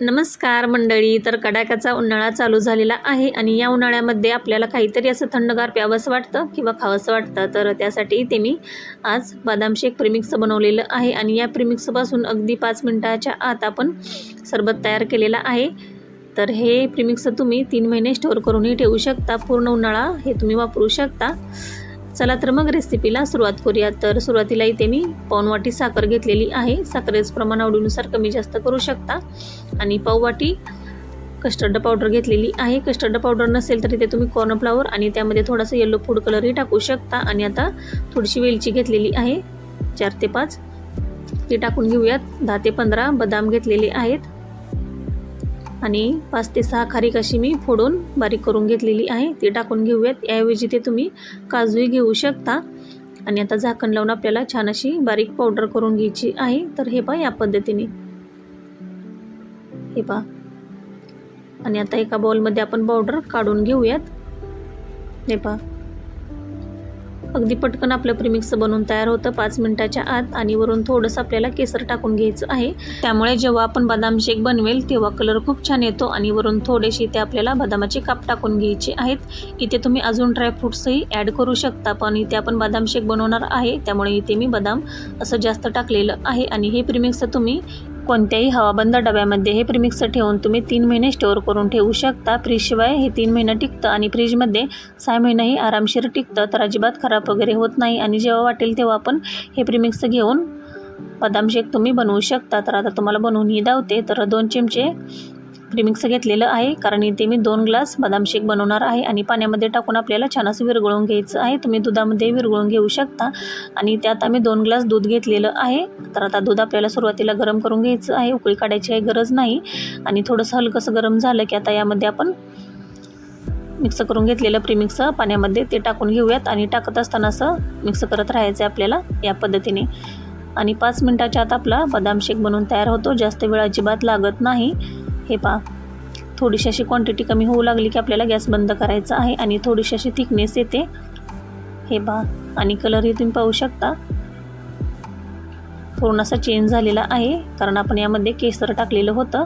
नमस्कार मंडळी तर कडाक्याचा उन्हाळा चालू झालेला आहे आणि या उन्हाळ्यामध्ये आपल्याला काहीतरी असं थंडगार प्यावंसं वाटतं किंवा खावंसं वाटतं. तर त्यासाठी ते मी आज बदाम शेक प्रिमिक्स बनवलेलं आहे आणि या प्रिमिक्सपासून अगदी पाच मिनटाच्या आत आपण सरबत तयार केलेला आहे. तर हे प्रिमिक्स तुम्ही तीन महिने स्टोअर करूनही ठेवू शकता. पूर्ण उन्हाळा हे तुम्ही वापरू शकता. चला तर मग रेसिपीला सुरुवात करूया. तर सुरुवातीला इथे मी पाऊण वाटी साखर घेतलेली आहे. साखरेचं प्रमाण आवडीनुसार कमी जास्त करू शकता. आणि पाव वाटी कस्टर्ड पावडर घेतलेली आहे. कस्टर्ड पावडर नसेल तर इथे तुम्ही कॉर्नफ्लावर आणि त्यामध्ये थोडासा येलो फूड कलरही टाकू शकता. आणि आता थोडीशी वेलची घेतलेली आहे. चार ते पाच. ती टाकून घेऊयात. दहा ते पंधरा बदाम घेतलेले आहेत. आणि पाच ते सहा खारीक अशी मी फोडून बारीक करून घेतलेली आहे. ती टाकून घेऊयात. याऐवजी ते तुम्ही काजूही घेऊ शकता. आणि आता झाकण लावून आपल्याला छान अशी बारीक पावडर करून घ्यायची आहे. तर हे पहा या पद्धतीने. हे पहा. आणि आता एका बाउलमध्ये आपण पावडर काढून घेऊयात. हे पहा. अगदी पटकन आपलं प्रिमिक्स बनवून तयार होतं. पाच मिनटाच्या आत आणि वरून थोडंसं आपल्याला केसर टाकून घ्यायचं आहे. त्यामुळे जेव्हा आपण बदाम शेक बनवेल तेव्हा कलर खूप छान येतो आणि वरून थोडेसे इथे आपल्याला बदामाचे काप टाकून घ्यायचे आहेत. इथे तुम्ही अजून ड्रायफ्रूट्सही ॲड करू शकता पण इथे आपण बदाम शेक बनवणार आहे. त्यामुळे इथे मी बदाम असं जास्त टाकलेलं आहे आणि हे प्रिमिक्स तुम्ही कोणत्याही हवाबंद डब्यामध्ये हे प्रिमिक्स ठेवून तुम्ही तीन महिने स्टोअर करून ठेवू शकता. फ्रीजशिवाय हे तीन महिने टिकतं आणि फ्रीजमध्ये सहा महिनेही आरामशीर टिकतं. तर अजिबात खराब वगैरे होत नाही आणि जेव्हा वाटेल तेव्हा आपण हे प्रिमिक्स घेऊन बदाम शेक तुम्ही बनवू शकता. तर आता तुम्हाला बनवूनही दावते. तर दोन चिमचे प्रीमिक्स घेतलेलं आहे. कारण इथे मी दोन ग्लास बदाम शेक बनवणार आहे आणि पाण्यामध्ये टाकून आपल्याला छान असं विरघळून घ्यायचं आहे. तुम्ही दुधामध्ये विरघळून घेऊ शकता. आणि त्यात आम्ही दोन ग्लास दूध घेतलेलं आहे. तर आता दूध आपल्याला सुरुवातीला गरम करून घ्यायचं आहे. उकळी काढायची काही गरज नाही. आणि थोडंसं हलकंसं गरम झालं की आता यामध्ये आपण मिक्स करून घेतलेलं प्रीमिक्स पाण्यामध्ये ते टाकून घेऊयात. आणि टाकत असताना असं मिक्स करत राहायचं आहे आपल्याला या पद्धतीने. आणि पाच मिनटाच्या आत आपला बदाम शेक बनवून तयार होतो. जास्त वेळ अजिबात लागत नाही. हे पहा. थोडीशी अशी क्वांटिटी कमी होऊ लागली की आपल्याला गॅस बंद करायचा आहे आणि थोडीशी अशी थिकनेस येते. हे पहा. आणि कलरही तुम्ही पाहू शकता. थोडासा चेंज झालेला आहे कारण आपण यामध्ये केसर टाकलेलं होतं.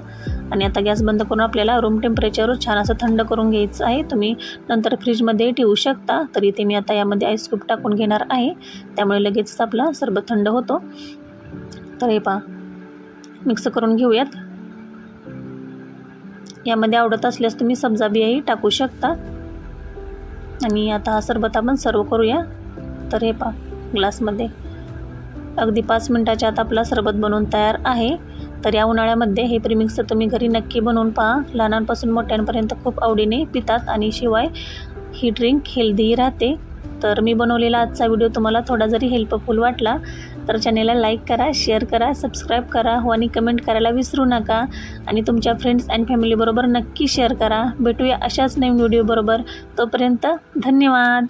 आणि आता गॅस बंद करून आपल्याला रूम टेम्परेचरवर छान असं थंड करून घ्यायचं आहे. तुम्ही नंतर फ्रीजमध्ये ठेवू शकता. तर इथे मी आता यामध्ये आईस क्यूब टाकून घेणार आहे. त्यामुळे लगेचच आपला सरबत थंड होतो. तर हे पहा. मिक्स करून घेऊयात. यामध्ये आवडत असल्यास तुम्ही सब्जा बियाही टाकू शकता. आणि आता हा सरबत आपण सर्व करूया. तर हे पहा ग्लासमध्ये. अगदी पाच मिनटाच्या आत आपला सरबत बनवून तयार आहे. तर या उन्हाळ्यामध्ये हे प्रिमिक्स तुम्ही घरी नक्की बनवून पहा. लहानांपासून मोठ्यांपर्यंत खूप आवडीने पितात आणि शिवाय ही ड्रिंक हेल्दीही राहते. तर मी बनवलेला आजचा व्हिडिओ तुम्हाला थोडा जरी हेल्पफुल वाटला तर चॅनेलला लाईक करा शेअर करा सबस्क्राईब करा हो आणि कमेंट करायला विसरू नका. आणि तुमच्या फ्रेंड्स अँड फॅमिलीबरोबर नक्की शेअर करा. भेटूया अशाच नवीन व्हिडिओबरोबर तोपर्यंत धन्यवाद.